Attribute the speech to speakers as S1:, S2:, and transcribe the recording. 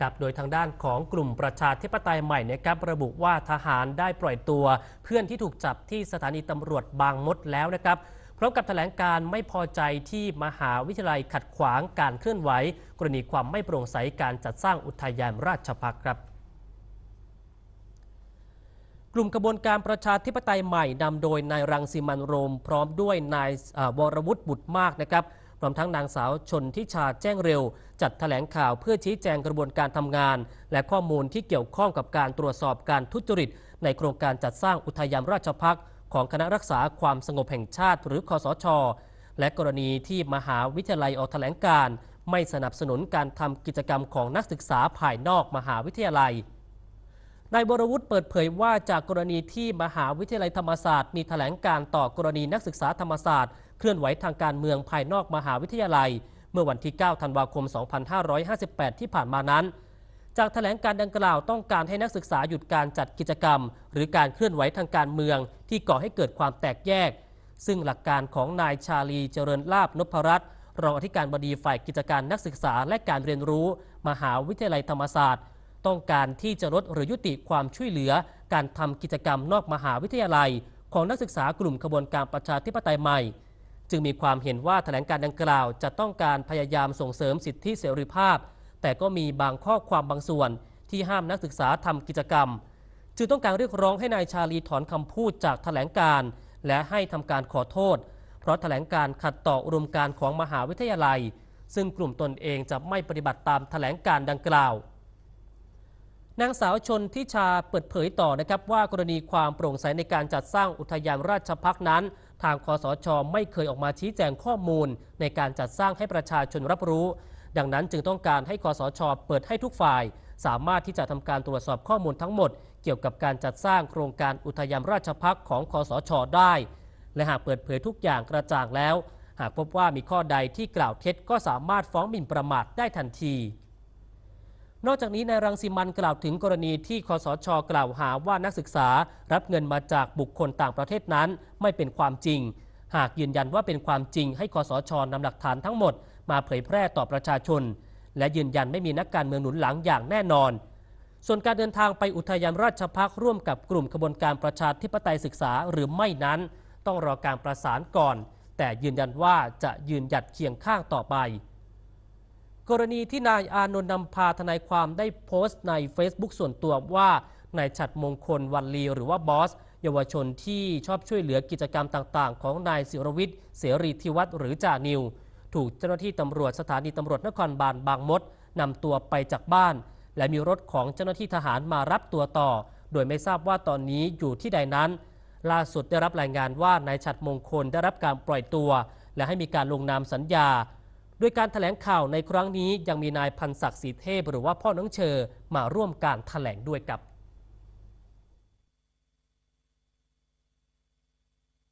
S1: กับโดยทางด้านของกลุ่มประชาธิปไตยใหม่นะครับระบุว่าทหารได้ปล่อยตัว เพื่อนที่ถูกจับที่สถานีตำรวจบางมดแล้วนะครับพร้อมกับแถลงการไม่พอใจที่มหาวิทยาลัยขัดขวางการเคลื่อนไหว กรณีความไม่โปร่งใสการจัดสร้างอุทยานราชพักษ์ครับกลุ่มกระบวนการประชาธิปไตยใหม่นำโดยนายรังสิมันโรม พร้อมด้วยนายวรวุฒิบุตรมากนะครับ พร้อมทั้งนางสาวชนทิชาแจ้งเร็ว จัดแถลงข่าวเพื่อชี้แจงกระบวนการทำงาน และข้อมูลที่เกี่ยวข้องกับการตรวจสอบการทุจริต ในโครงการจัดสร้างอุทยานราชพักของคณะรักษาความสงบแห่งชาติ หรือคอสช และกรณีที่มหาวิทยาลัยออกแถลงการ ไม่สนับสนุนการทำกิจกรรมของนักศึกษาภายนอกมหาวิทยาลัย นายวรวุฒิเปิดเผยว่าจากกรณีที่มหาวิทยาลัยธรรมศาสตร์ มีแถลงการต่อกรณีนักศึกษาธรรมศาสตร์ เคลื่อนไหวทางการเมืองภายนอกมหาวิทยาลัย เมื่อวันที่ 9 ธันวาคม 2558 ที่ผ่านมานั้น จากแถลงการดังกล่าวต้องการให้นักศึกษาหยุดการจัดกิจกรรม หรือการเคลื่อนไหวทางการเมือง ที่ก่อให้เกิดความแตกแยก ซึ่งหลักการของนายชาลีเจริญลาบนพรัตน์รองอธิการบดีฝ่ายกิจการนักศึกษาและการเรียนรู้ มหาวิทยาลัยธรรมศาสตร์ ต้องการที่จะลดหรือยุติความช่วยเหลือ การทำกิจกรรมนอกมหาวิทยาลัย ของนักศึกษากลุ่มขบวนการประชาธิปไตยใหม่ จึงมีความเห็นว่าแถลงการดังกล่าว จะต้องการพยายามส่งเสริมสิทธิเสรีภาพ แต่ก็มีบางข้อความบางส่วน ที่ห้ามนักศึกษาทำกิจกรรม จึงต้องการเรียกร้องให้นายชาลีถอนคำพูดจากแถลงการ และให้ทำการขอโทษ เพราะแถลงการขัดต่ออุดมการของมหาวิทยาลัย ซึ่งกลุ่มตนเองจะไม่ปฏิบัติตามแถลงการดังกล่าว นางสาวชนทิชาเปิดเผยต่อนะครับว่ากรณีความโปร่งใสในการจัดสร้างอุทยานราชพักษ์นั้น ทางคอสชไม่เคยออกมาชี้แจงข้อมูล ในการจัดสร้างให้ประชาชนรับรู้ ดังนั้นจึงต้องการให้คอสชเปิดให้ทุกฝ่าย สามารถที่จะทำการตรวจสอบข้อมูลทั้งหมด เกี่ยวกับการจัดสร้างโครงการอุทยานราชพักษ์ของคอสชได้ และหากเปิดเผยทุกอย่างกระจ่างแล้ว หากพบว่ามีข้อใดที่กล่าวเท็จก็สามารถฟ้องหมิ่นประมาทได้ทันที นอกจากนี้นายรังสิมันกล่าวถึงกรณีที่คอสชกล่าวหาว่านักศึกษารับเงินมาจากบุคคลต่างประเทศนั้นไม่เป็นความจริง หากยืนยันว่าเป็นความจริงให้คอสชนำหลักฐานทั้งหมด มาเผยแพร่ต่อประชาชน และยืนยันไม่มีนักการเมืองหนุนหลังอย่างแน่นอน ส่วนการเดินทางไปอุทยานราชพักร่วมกับกลุ่มขบวนการประชาธิปไตยศึกษาหรือไม่นั้น ต้องรอการประสานก่อน แต่ยืนยันว่าจะยืนหยัดเคียงข้างต่อไป กรณีที่นายอานนท์นำพาทนายความได้โพสต์ใน Facebook ส่วนตัวว่านายฉัดมงคลวันลีหรือว่าบอส เยาวชนที่ชอบช่วยเหลือกิจกรรมต่างๆ ของนายศิรวิทย์เสรีธิวัฒน์หรือจ่านิว ถูกเจ้าหน้าที่ตำรวจสถานีตำรวจนครบาลบางมดนำตัวไปจากบ้าน และมีรถของเจ้าหน้าที่ทหารมารับตัวต่อ โดยไม่ทราบว่าตอนนี้อยู่ที่ใดนั้น ล่าสุดได้รับรายงานว่านายฉัดมงคลได้รับการปล่อยตัว และให้มีการลงนามสัญญา โดยการถแถลงข่าวในครั้งนี้ยังมีนายพันศักดิ์ศรีเทพหรือว่าพ่อน้องเชอมาร่วมการถแถลงด้วยกับ